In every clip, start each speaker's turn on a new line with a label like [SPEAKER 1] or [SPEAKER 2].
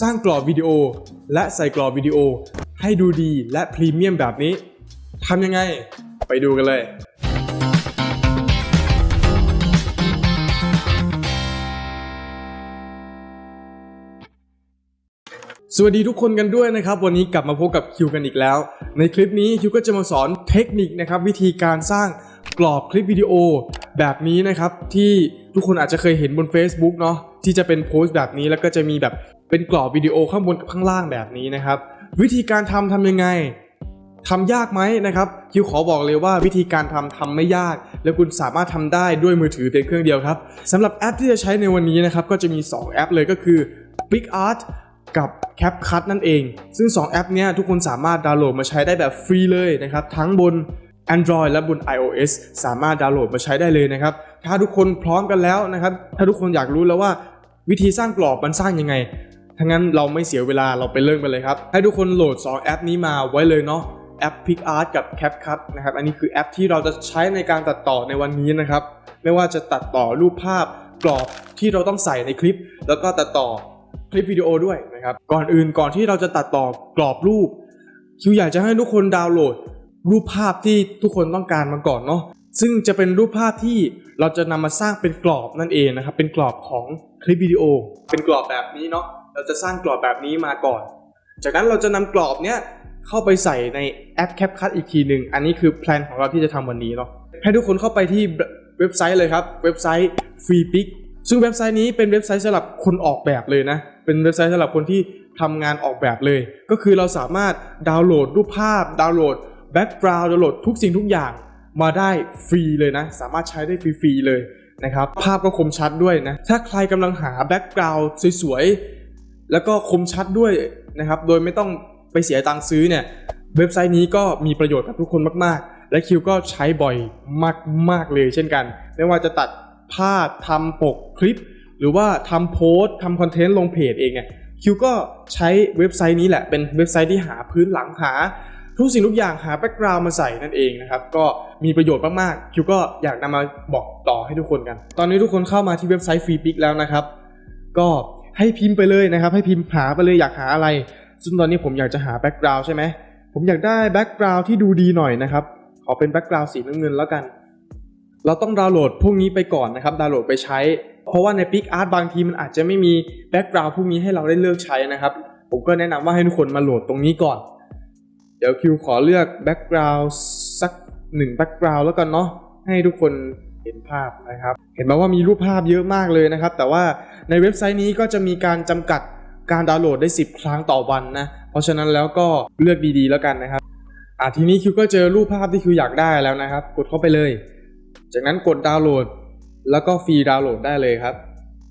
[SPEAKER 1] สร้างกรอบวิดีโอ และใส่กรอบวิดีโอ ให้ดูดีและพรีเมียมแบบนี้ทำยังไง ไปดูกันเลย สวัสดีทุกคนกันด้วยนะครับ วันนี้กลับมาพบกับคิวกันอีกแล้ว ในคลิปนี้คิวก็จะมาสอนเทคนิคนะครับวิธีการสร้าง กรอบคลิปวิดีโอแบบนี้นะครับ ที่ทุกคนอาจจะเคยเห็นบน Facebook เนาะที่จะเป็นโพสต์แบบนี้แล้วก็จะมีแบบเป็นกรอบวิดีโอข้างบนกับข้างล่างแบบนี้นะครับ วิธีการทำทำยังไงทำยากไหมนะครับคิวขอบอกเลยว่าวิธีการทำทำไม่ยาก และคุณสามารถทำได้ด้วยมือถือเพียงเครื่องเดียวครับสำหรับแอปที่จะใช้ในวันนี้นะครับก็จะมี 2 แอปเลยก็คือ PicArt กับ CapCut นั่นเอง ซึ่ง 2 แอปนี้ทุกคนสามารถดาวน์โหลดมาใช้ได้แบบฟรีเลยนะครับ ทั้งบน Android และบน iOS สามารถดาวน์โหลดมาใช้ได้เลยนะครับ ถ้าทุกคนพร้อมกันแล้วนะครับ ถ้าทุกคนอยากรู้แล้วว่าวิธีสร้างกรอบมันสร้างยังไงถ้างั้นเราไม่เสียเวลาเราไปเริ่มกันเลยครับ ให้ทุกคนโหลด 2 แอปนี้มาไว้เลยเนาะแอป PicArt กับ CapCut นะครับ อันนี้คือแอปที่เราจะใช้ในการตัดต่อในวันนี้นะครับ ไม่ว่าจะตัดต่อรูปภาพกรอบที่เราต้องใส่ในคลิป แล้วก็ตัดต่อคลิปวิดีโอด้วยนะครับ ก่อนอื่นก่อนที่เราจะตัดต่อกรอบรูปคิวอยากจะให้ทุกคนดาวน์โหลด รูปภาพที่ทุกคนต้องการมาก่อนเนาะซึ่งจะเป็นรูปภาพที่เราจะนำมาสร้างเป็นกรอบนั่นเองนะครับ เป็นกรอบของคลิปวิดีโอ เป็นกรอบแบบนี้เนาะเราจะสร้างกรอบแบบนี้มาก่อน จากนั้นเราจะนำกรอบเนี้ยเข้าไปใส่ในแอป CapCut อีกทีหนึ่งอันนี้คือแพลนของเราที่จะทำวันนี้เนาะให้ทุกคนเข้าไปที่เว็บไซต์เลยครับ เว็บไซต์ FreePic ซึ่งเว็บไซต์นี้เป็นเว็บไซต์สำหรับคนออกแบบเลยนะ เป็นเว็บไซต์สำหรับคนที่ทำงานออกแบบเลย ก็คือเราสามารถดาวน์โหลดรูปภาพ ดาวน์โหลด แบ็กกราวด์ดาวน์โหลดทุกสิ่งทุกอย่างมาได้ฟรีเลยนะ สามารถใช้ได้ฟรีๆเลยนะครับ ภาพก็คมชัดด้วยนะ ถ้าใครกำลังหาแบ็กกราวด์สวยๆ แล้วก็คมชัดด้วยนะครับ โดยไม่ต้องไปเสียตังค์ซื้อเนี่ย เว็บไซต์นี้ก็มีประโยชน์กับทุกคนมากๆ และคิวก็ใช้บ่อยมากๆเลยเช่นกัน ไม่ว่าจะตัดภาพทำปกคลิป หรือว่าทำโพสต์ทำคอนเทนต์ลงเพจเองไงคิวก็ใช้เว็บไซต์นี้แหละเป็นเว็บไซต์ที่หาพื้นหลังหา ทุกสิ่งทุกอย่างหาแบ็กกราวด์มาใส่นั่นเองนะครับ ก็มีประโยชน์มากๆคิวก็อยากนำมาบอกต่อให้ทุกคนกัน ตอนนี้ทุกคนเข้ามาที่เว็บไซต์ฟรีปิกแล้วนะครับ ก็ให้พิมพ์ไปเลยนะครับ ให้พิมพ์หาไปเลยอยากหาอะไร ซึ่งตอนนี้ผมอยากจะหาแบ็กกราวด์ใช่ไหมผมอยากได้แบ็กกราวด์ที่ดูดีหน่อยนะครับ ขอเป็นแบ็กกราวด์สีน้ำเงินแล้วกัน เราต้องดาวน์โหลดพวกนี้ไปก่อนนะครับ ดาวน์โหลดไปใช้ เพราะว่าใน PicArt บางทีมันอาจจะไม่มีแบ็กกราวด์พวกนี้ให้เราได้เลือกใช้นะครับ ผมก็แนะนำว่าให้ทุกคนมาโหลดตรงนี้ก่อน เดี๋ยวคิวขอเลือกแบ็กกราวด์สักหนึ่งแบ็กกราวด์แล้วกันเนาะให้ทุกคนเห็นภาพนะครับ เห็นไหมว่ามีรูปภาพเยอะมากเลยนะครับ แต่ว่าในเว็บไซต์นี้ก็จะมีการจำกัดการดาวน์โหลดได้ 10 ครั้งต่อวันนะ เพราะฉะนั้นแล้วก็เลือกดีๆแล้วกันนะครับอะทีนี้คิวก็เจอรูปภาพที่คิวอยากได้แล้วนะครับ กดเข้าไปเลย จากนั้นกดดาวน์โหลด แล้วก็ฟรีดาวน์โหลดได้เลยครับ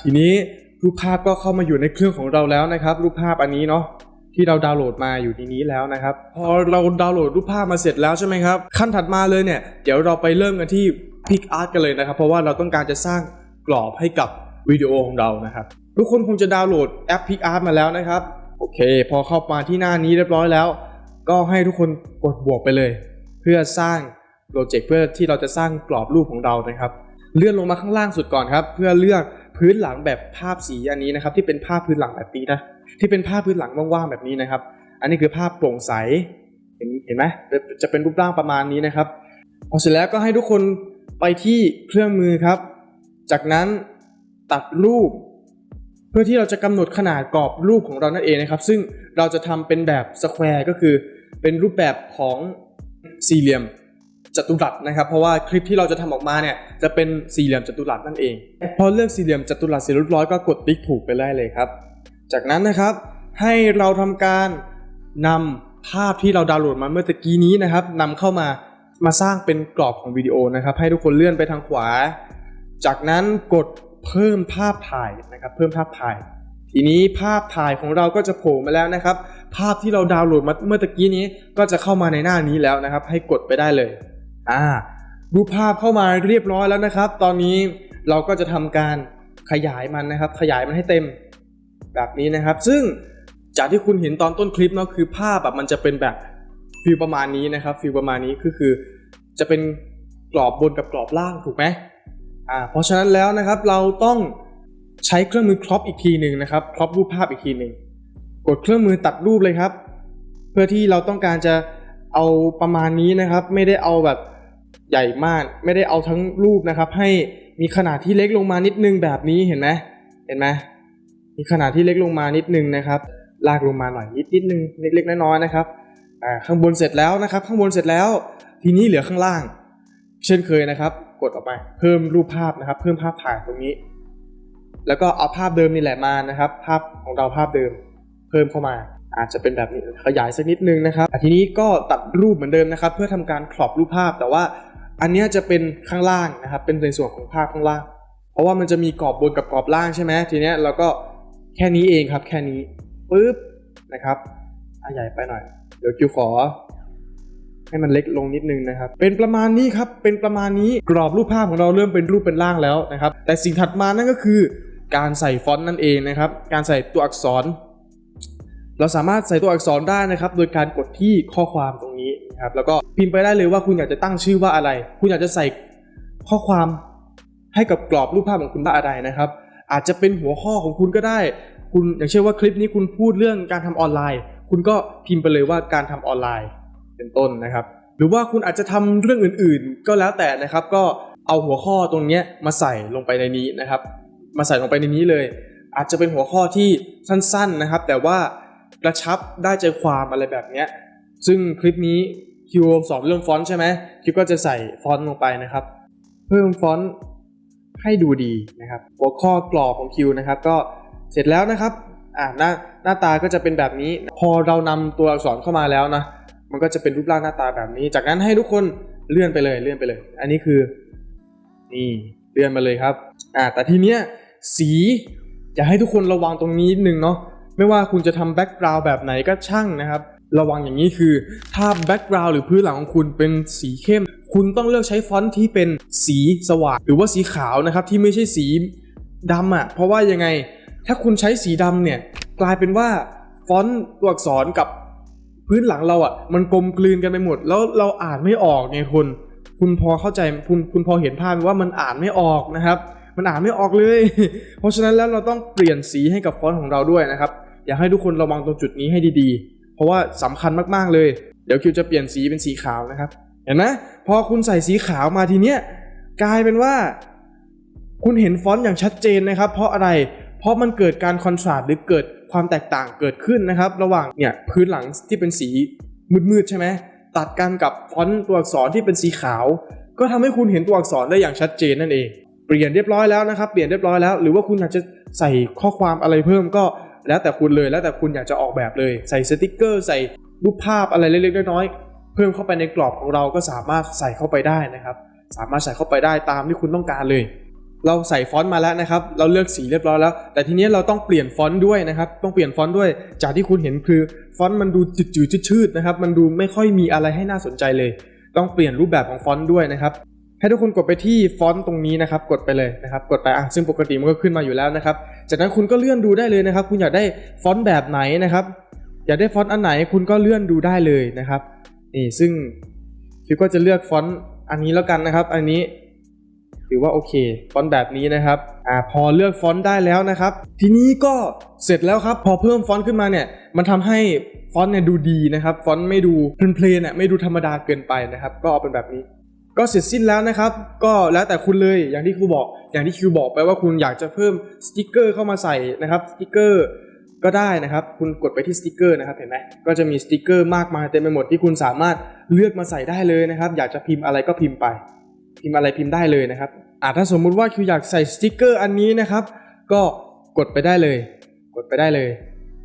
[SPEAKER 1] ทีนี้รูปภาพก็เข้ามาอยู่ในเครื่องของเราแล้วนะครับ รูปภาพอันนี้เนาะ ที่เราดาวน์โหลดมาอยู่ในนี้แล้วนะครับ พอเราดาวน์โหลดรูปภาพมาเสร็จแล้วใช่ไหมครับ ขั้นถัดมาเลยเนี่ย เดี๋ยวเราไปเริ่มกันที่ PicArt กันเลยนะครับ เพราะว่าเราต้องการจะสร้างกรอบให้กับวิดีโอของเรานะครับ ทุกคนคงจะดาวน์โหลดแอป PicArt มาแล้วนะครับ โอเค พอเข้ามาที่หน้านี้เรียบร้อยแล้ว ก็ให้ทุกคนกดบวกไปเลย เพื่อสร้างโปรเจกต์เพื่อที่เราจะสร้างกรอบรูปของเรานะครับ เลื่อนลงมาข้างล่างสุดก่อนครับ เพื่อเลือก พื้นหลังแบบภาพสีอันนี้นะครับ ที่เป็นภาพพื้นหลังแบบนี้นะที่เป็นภาพพื้นหลังว่างๆแบบนี้นะครับ อันนี้คือภาพโปร่งใสเห็นเห็นไหมจะเป็นรูปร่างประมาณนี้นะครับพอเสร็จแล้วก็ให้ทุกคนไปที่เครื่องมือครับ จากนั้นตัดรูป เพื่อที่เราจะกำหนดขนาดกรอบรูปของเรานั่นเองนะครับ ซึ่งเราจะทำเป็นแบบสแควร์ก็คือเป็นรูปแบบของสี่เหลี่ยม จัตุรัสนะครับ เพราะว่าคลิปที่เราจะทำออกมาเนี่ยจะเป็นสี่เหลี่ยมจัตุรัสนั่นเองพอเลือกสี่เหลี่ยมจัตุรัสเสร็จเรียบร้อยก็กดติ๊กถูกไปได้เลยครับ จากนั้นนะครับให้เราทำการนำภาพที่เราดาวน์โหลดมาเมื่อตะกี้นี้นะครับนำเข้ามามาสร้างเป็นกรอบของวิดีโอนะครับ ให้ทุกคนเลื่อนไปทางขวา จากนั้นกดเพิ่มภาพถ่ายนะครับ เพิ่มภาพถ่าย ทีนี้ภาพถ่ายของเราก็จะโผล่มาแล้วนะครับ ภาพที่เราดาวน์โหลดมาเมื่อตะกี้นี้ก็จะเข้ามาในหน้านี้แล้วนะครับ ให้กดไปได้เลย อ่ารูปภาพเข้ามาเรียบร้อยแล้วนะครับ ตอนนี้เราก็จะทำการขยายมันนะครับ ขยายมันให้เต็มแบบนี้นะครับ ซึ่งจากที่คุณเห็นตอนต้นคลิปเนาะคือภาพแบบมันจะเป็นแบบฟิลประมาณนี้นะครับฟิลประมาณนี้คือคือจะเป็นกรอบบนกับกรอบล่างถูกไหมอ่าเพราะฉะนั้นแล้วนะครับเราต้องใช้เครื่องมือครอปอีกทีหนึ่งนะครับครอปรูปภาพอีกทีหนึ่งกดเครื่องมือตัดรูปเลยครับ เพื่อที่เราต้องการจะเอาประมาณนี้นะครับ ไม่ได้เอาแบบ ใหญ่มาก ไม่ได้เอาทั้งรูปนะครับ ให้มีขนาดที่เล็กลงมานิดนึงแบบนี้เห็นไหมเห็นไหมมีขนาดที่เล็กลงมานิดนึงนะครับ ลากลงมาหน่อยนิดนิดนึงเล็กๆน้อยๆนะครับอ่าข้างบนเสร็จแล้วนะครับ ข้างบนเสร็จแล้ว ทีนี้เหลือข้างล่าง เช่นเคยนะครับ กดออกไปเพิ่มรูปภาพนะครับ เพิ่มภาพถ่ายตรงนี้ แล้วก็เอาภาพเดิมนี่แหละมานะครับ ภาพของเราภาพเดิม เพิ่มเข้ามาอาจจะเป็นแบบนี้ขยายสักนิดนึงนะครับทีนี้ก็ตัดรูปเหมือนเดิมนะครับ เพื่อทำการครอบรูปภาพแต่ว่า อันนี้จะเป็นข้างล่างนะครับ เป็นในส่วนของภาพข้างล่าง เพราะว่ามันจะมีกรอบบนกับกรอบล่างใช่ไหมทีเนี้ยเราก็แค่นี้เองครับแค่นี้ปึ๊บนะครับอใหญ่ไปหน่อย เดี๋ยวคิวขอ ให้มันเล็กลงนิดนึงนะครับ เป็นประมาณนี้ครับ เป็นประมาณนี้กรอบรูปภาพของเราเริ่มเป็นรูปเป็นร่างแล้วนะครับ แต่สิ่งถัดมานั่นก็คือ การใส่ฟอนต์นั่นเองนะครับ การใส่ตัวอักษร เราสามารถใส่ตัวอักษรได้นะครับ โดยการกดที่ข้อความตรง นะครับ แล้วก็พิมพ์ไปได้เลยว่าคุณอยากจะตั้งชื่อว่าอะไร คุณอยากจะใส่ข้อความให้กับกรอบรูปภาพของคุณว่าอะไรนะครับ อาจจะเป็นหัวข้อของคุณก็ได้ คุณอย่างเช่นว่าคลิปนี้คุณพูดเรื่องการทำออนไลน์ คุณก็พิมพ์ไปเลยว่าการทำออนไลน์ เป็นต้นนะครับ หรือว่าคุณอาจจะทำเรื่องอื่นๆ ก็แล้วแต่นะครับ ก็เอาหัวข้อตรงนี้มาใส่ลงไปในนี้นะครับ มาใส่ลงไปในนี้เลย อาจจะเป็นหัวข้อที่สั้นๆนะครับ แต่ว่ากระชับได้ใจความอะไรแบบนี้ซึ่งคลิปนี้ คิวสอนเรื่องฟอนต์ใช่ไหมคิวก็จะใส่ฟอนต์ลงไปนะครับ เพิ่มฟอนต์ให้ดูดีนะครับ หัวข้อกรอบของคิวนะครับ ก็เสร็จแล้วนะครับอ่าหน้าหน้าตาก็จะเป็นแบบนี้ พอเรานำตัวอักษรเข้ามาแล้วนะมันก็จะเป็นรูปร่างหน้าตาแบบนี้ จากนั้นให้ทุกคนเลื่อนไปเลยเลื่อนไปเลย อันนี้คือนี่เลื่อนมาเลยครับอ่าแต่ทีเนี้ยสีอยากให้ทุกคนระวังตรงนี้นิดนึงเนาะไม่ว่าคุณจะทำแบ็กกราวด์แบบไหนก็ช่างนะครับ ระวังอย่างนี้คือ ถ้าแบ็กกราวด์หรือพื้นหลังของคุณเป็นสีเข้ม คุณต้องเลือกใช้ฟอนต์ที่เป็นสีสว่างหรือว่าสีขาวนะครับที่ไม่ใช่สีดำอะ่ะเพราะว่ายังไงถ้าคุณใช้สีดำเนี่ยกลายเป็นว่าฟอนต์ตัวอักษรกับพื้นหลังเราอะมันกลมกลืนกันไปหมด แล้วเราอ่านไม่ออกไงคุณคุณพอเข้าใจคุณคุณพอเห็นภาพว่ามันอ่านไม่ออกนะครับ มันอ่านไม่ออกเลย เพราะฉะนั้นแล้วเราต้องเปลี่ยนสีให้กับฟอนต์ของเราด้วยนะครับ อยากให้ทุกคนระวังตรงจุดนี้ให้ดีๆ เพราะว่าสำคัญมากๆเลย เดี๋ยวคิวจะเปลี่ยนสีเป็นสีขาวนะครับ เห็นไหมพอคุณใส่สีขาวมาทีเนี้ยกลายเป็นว่า คุณเห็นฟอนต์อย่างชัดเจนนะครับ เพราะอะไร เพราะมันเกิดการคอนทราสต์หรือเกิดความแตกต่างเกิดขึ้นนะครับ ระหว่างเนี่ยพื้นหลังที่เป็นสีมืดๆใช่ไหมตัดกันกับฟอนต์ตัวอักษรที่เป็นสีขาว ก็ทำให้คุณเห็นตัวอักษรได้อย่างชัดเจนนั่นเอง เปลี่ยนเรียบร้อยแล้วนะครับ เปลี่ยนเรียบร้อยแล้ว หรือว่าคุณอยากจะใส่ข้อความอะไรเพิ่มก็ แล้วแต่คุณเลยแล้วแต่คุณอยากจะออกแบบเลย ใส่สติกเกอร์ใส่รูปภาพอะไรเล็กๆน้อยๆเพิ่มเข้าไปในกรอบของเราก็สามารถใส่เข้าไปได้นะครับ สามารถใส่เข้าไปได้ตามที่คุณต้องการเลย เราใส่ฟอนต์มาแล้วนะครับ เราเลือกสีเรียบร้อยแล้ว แต่ทีนี้เราต้องเปลี่ยนฟอนต์ด้วยนะครับ ต้องเปลี่ยนฟอนต์ด้วย จากที่คุณเห็นคือฟอนต์มันดูจืดๆชืดๆนะครับ มันดูไม่ค่อยมีอะไรให้น่าสนใจเลย ต้องเปลี่ยนรูปแบบของฟอนต์ด้วยนะครับ ให้ทุกคนกดไปที่ฟอนต์ตรงนี้นะครับ กดไปเลยนะครับ กดไปอะซึ่งปกติมันก็ขึ้นมาอยู่แล้วนะครับ จากนั้นคุณก็เลื่อนดูได้เลยนะครับ คุณอยากได้ฟอนต์แบบไหนนะครับ อยากได้ฟอนต์อันไหนคุณก็เลื่อนดูได้เลยนะครับนี่ซึ่งคิวก็จะเลือกฟอนต์อันนี้แล้วกันนะครับ อันนี้ถือว่าโอเค ฟอนต์แบบนี้นะครับอ่าพอเลือกฟอนต์ได้แล้วนะครับ ทีนี้ก็เสร็จแล้วครับ พอเพิ่มฟอนต์ขึ้นมาเนี่ย มันทำให้ฟอนต์เนี่ยดูดีนะครับ ฟอนต์ไม่ดูเพลนๆอะไม่ดูธรรมดาเกินไปนะครับ ก็เอาเป็นแบบนี้ ก็เสร็จสิ้นแล้วนะครับ ก็แล้วแต่คุณเลยอย่างที่ครูบอก อย่างที่คิวบอกไปว่าคุณอยากจะเพิ่มสติกเกอร์เข้ามาใส่นะครับสติกเกอร์ก็ได้นะครับ คุณกดไปที่สติกเกอร์นะครับเห็นไหมก็จะมีสติกเกอร์มากมายเต็มไปหมดที่คุณสามารถเลือกมาใส่ได้เลยนะครับ อยากจะพิมพ์อะไรก็พิมพ์ไป พิมพ์อะไรพิมพ์ได้เลยนะครับอ่าถ้าสมมุติว่าคิวอยากใส่สติกเกอร์อันนี้นะครับ ก็กดไปได้เลย กดไปได้เลย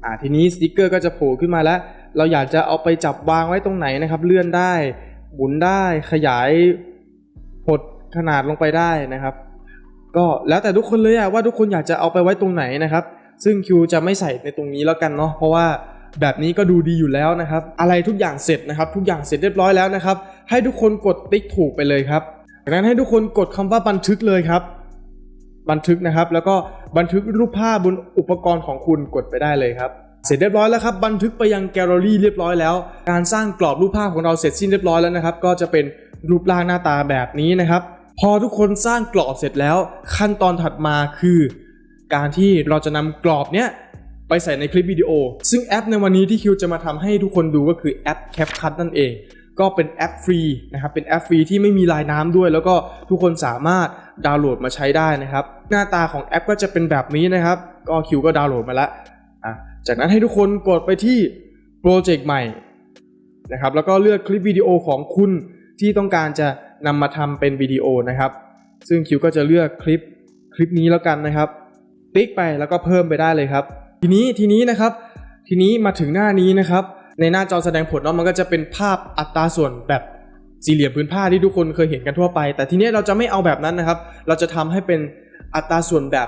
[SPEAKER 1] อ่าทีนี้สติกเกอร์ก็จะโผล่ขึ้นมาแล้ว เราอยากจะเอาไปจับวางไว้ตรงไหนนะครับ เลื่อนได้ หมุนได้ขยายหดขนาดลงไปได้นะครับ ก็แล้วแต่ทุกคนเลยอะว่าทุกคนอยากจะเอาไปไว้ตรงไหนนะครับ ซึ่งคิวจะไม่ใส่ในตรงนี้แล้วกันเนาะเพราะว่าแบบนี้ก็ดูดีอยู่แล้วนะครับ อะไรทุกอย่างเสร็จนะครับ ทุกอย่างเสร็จเรียบร้อยแล้วนะครับ ให้ทุกคนกดติ๊กถูกไปเลยครับจากนั้นให้ทุกคนกดคำว่าบันทึกเลยครับ บันทึกนะครับ แล้วก็บันทึกรูปภาพบนอุปกรณ์ของคุณกดไปได้เลยครับ เสร็จเรียบร้อยแล้วครับบันทึกไปยังแกลเลอรี่เรียบร้อยแล้ว การสร้างกรอบรูปภาพของเราเสร็จสิ้นเรียบร้อยแล้วนะครับ ก็จะเป็นรูปร่างหน้าตาแบบนี้นะครับ พอทุกคนสร้างกรอบเสร็จแล้ว ขั้นตอนถัดมาคือ การที่เราจะนำกรอบเนี้ยไปใส่ในคลิปวิดีโอ ซึ่งแอปในวันนี้ที่คิวจะมาทำให้ทุกคนดูก็คือแอป CapCut นั่นเอง ก็เป็นแอปฟรีนะครับ เป็นแอปฟรีที่ไม่มีลายน้ำด้วย แล้วก็ทุกคนสามารถดาวน์โหลดมาใช้ได้นะครับ หน้าตาของแอปก็จะเป็นแบบนี้นะครับ ก็คิวก็ดาวน์โหลดมาแล้วอะ จากนั้นให้ทุกคนกดไปที่โปรเจกต์ใหม่นะครับแล้วก็เลือกคลิปวิดีโอของคุณที่ต้องการจะนำมาทำเป็นวิดีโอนะครับ ซึ่งคิวก็จะเลือกคลิปคลิปนี้แล้วกันนะครับ ติ๊กไปแล้วก็เพิ่มไปได้เลยครับ ทีนี้ทีนี้นะครับ ทีนี้มาถึงหน้านี้นะครับ ในหน้าจอแสดงผลเนาะมันก็จะเป็นภาพอัตราส่วนแบบสี่เหลี่ยมพื้นผ้าที่ทุกคนเคยเห็นกันทั่วไป แต่ทีนี้เราจะไม่เอาแบบนั้นนะครับ เราจะทำให้เป็นอัตราส่วนแบบ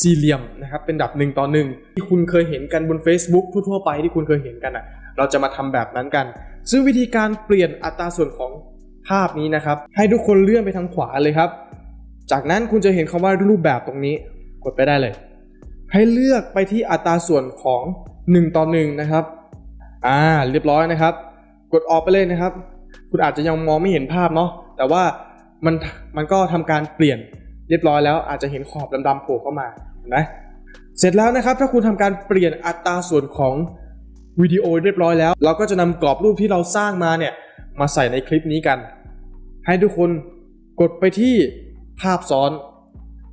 [SPEAKER 1] สี่เหลี่ยมนะครับเป็นดับหนึ่งต่อหนึ่งที่คุณเคยเห็นกันบน Facebook ทั่วๆไปที่คุณเคยเห็นกันอะเราจะมาทำแบบนั้นกัน ซึ่งวิธีการเปลี่ยนอัตราส่วนของภาพนี้นะครับ ให้ทุกคนเลื่อนไปทางขวาเลยครับ จากนั้นคุณจะเห็นคำว่ารูปแบบตรงนี้กดไปได้เลย ให้เลือกไปที่อัตราส่วนของ 1 ต่อ1นะครับอ่าเรียบร้อยนะครับ กดออกไปเลยนะครับ คุณอาจจะยังมองไม่เห็นภาพเนาะแต่ว่ามันมันก็ทำการเปลี่ยน เรียบร้อยแล้วอาจจะเห็นขอบดำๆโผล่เข้ามาเห็นไหมเสร็จแล้วนะครับ ถ้าคุณทำการเปลี่ยนอัตราส่วนของวิดีโอเรียบร้อยแล้ว เราก็จะนำกรอบรูปที่เราสร้างมาเนี่ยมาใส่ในคลิปนี้กัน ให้ทุกคนกดไปที่ภาพซ้อน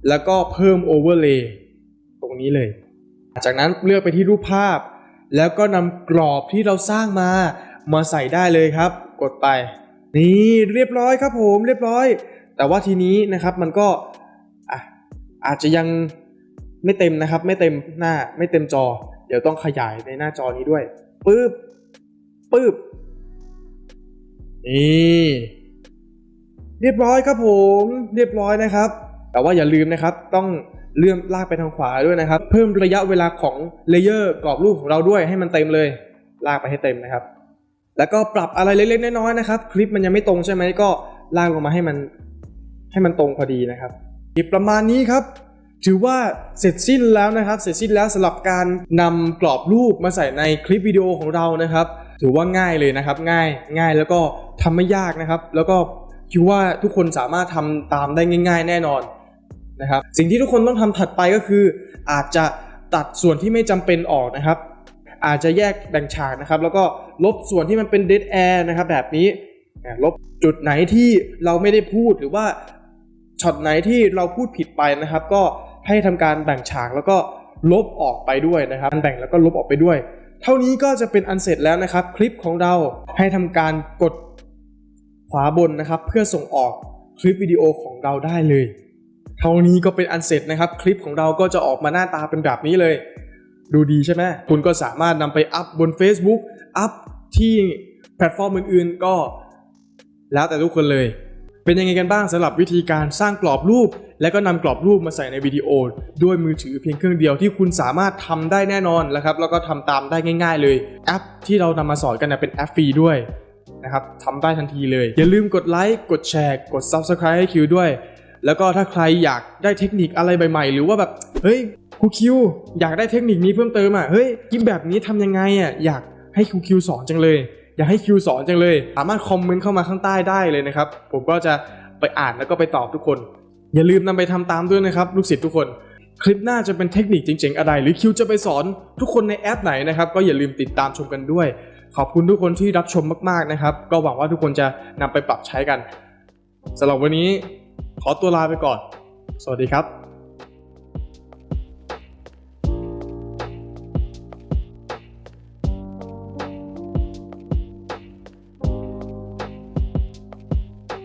[SPEAKER 1] แล้วก็เพิ่มโอเวอร์เลย์ตรงนี้เลย จากนั้นเลือกไปที่รูปภาพ แล้วก็นำกรอบที่เราสร้างมา มาใส่ได้เลยครับ กดไป นี่เรียบร้อยครับผมเรียบร้อย แต่ว่าทีนี้นะครับมันก็ อาจจะยังไม่เต็มนะครับ ไม่เต็มหน้าไม่เต็มจอ เดี๋ยวต้องขยายในหน้าจอนี้ด้วยปึ๊บปึ๊บนี่เรียบร้อยครับผมเรียบร้อยนะครับ แต่ว่าอย่าลืมนะครับ ต้องเลื่อนลากไปทางขวาด้วยนะครับ เพิ่มระยะเวลาของเลเยอร์กรอบรูปของเราด้วยให้มันเต็มเลย ลากไปให้เต็มนะครับ แล้วก็ปรับอะไรเล็กๆน้อยๆนะครับ คลิปมันยังไม่ตรงใช่ไหมก็ลากลงมาให้มันให้มันตรงพอดีนะครับ อีกประมาณนี้ครับ ถือว่าเสร็จสิ้นแล้วนะครับ เสร็จสิ้นแล้วสำหรับการนำกรอบรูปมาใส่ในคลิปวิดีโอของเรานะครับ ถือว่าง่ายเลยนะครับ ง่ายง่ายแล้วก็ทำไม่ยากนะครับ แล้วก็คิดว่าทุกคนสามารถทำตามได้ง่าย ๆ แน่นอนนะครับสิ่งที่ทุกคนต้องทำถัดไปก็คือ อาจจะตัดส่วนที่ไม่จำเป็นออกนะครับ อาจจะแยกแบ่งฉากนะครับ แล้วก็ลบส่วนที่มันเป็น dead air นะครับแบบนี้ลบจุดไหนที่เราไม่ได้พูดหรือว่า ช็อตไหนที่เราพูดผิดไปนะครับ ก็ให้ทำการแบ่งฉากแล้วก็ลบออกไปด้วยนะครับแบ่งแล้วก็ลบออกไปด้วย เท่านี้ก็จะเป็นอันเสร็จแล้วนะครับ คลิปของเราให้ทำการกดขวาบนนะครับ เพื่อส่งออกคลิปวิดีโอของเราได้เลย เท่านี้ก็เป็นอันเสร็จนะครับ คลิปของเราก็จะออกมาหน้าตาเป็นแบบนี้เลย ดูดีใช่ไหมคุณก็สามารถนำไปอัพบน Facebook อัพที่แพลตฟอร์มอื่นๆก็แล้วแต่ทุกคนเลย เป็นยังไงกันบ้างสำหรับวิธีการสร้างกรอบรูป และก็นำกรอบรูปมาใส่ในวิดีโอ ด้วยมือถือเพียงเครื่องเดียวที่คุณสามารถทำได้แน่นอนนะครับแล้วก็ทำตามได้ง่าย ๆ เลยแอปที่เรานำมาสอนกันเป็นแอปฟรีด้วยนะครับทำได้ทันทีเลย อย่าลืมกดไลค์กดแชร์กด Subscribe ให้คิวด้วย แล้วก็ถ้าใครอยากได้เทคนิคอะไรใหม่ๆ หรือว่าแบบเฮ้ยครูคิวอยากได้เทคนิคนี้เพิ่มเติมอะเฮ้ยคลิปแบบนี้ทำยังไงอะอยากให้ครูคิวสอนจังเลย อยากให้คิวสอนจังเลย สามารถคอมเมนต์เข้ามาข้างใต้ได้เลยนะครับ ผมก็จะไปอ่านแล้วก็ไปตอบทุกคน อย่าลืมนำไปทำตามด้วยนะครับ ลูกศิษย์ทุกคน คลิปหน้าจะเป็นเทคนิคเจ๋งๆอะไร หรือคิวจะไปสอนทุกคนในแอปไหนนะครับ ก็อย่าลืมติดตามชมกันด้วย ขอบคุณทุกคนที่รับชมมากๆนะครับ ก็หวังว่าทุกคนจะนำไปปรับใช้กันสำหรับวันนี้ขอตัวลาไปก่อน สวัสดีครับ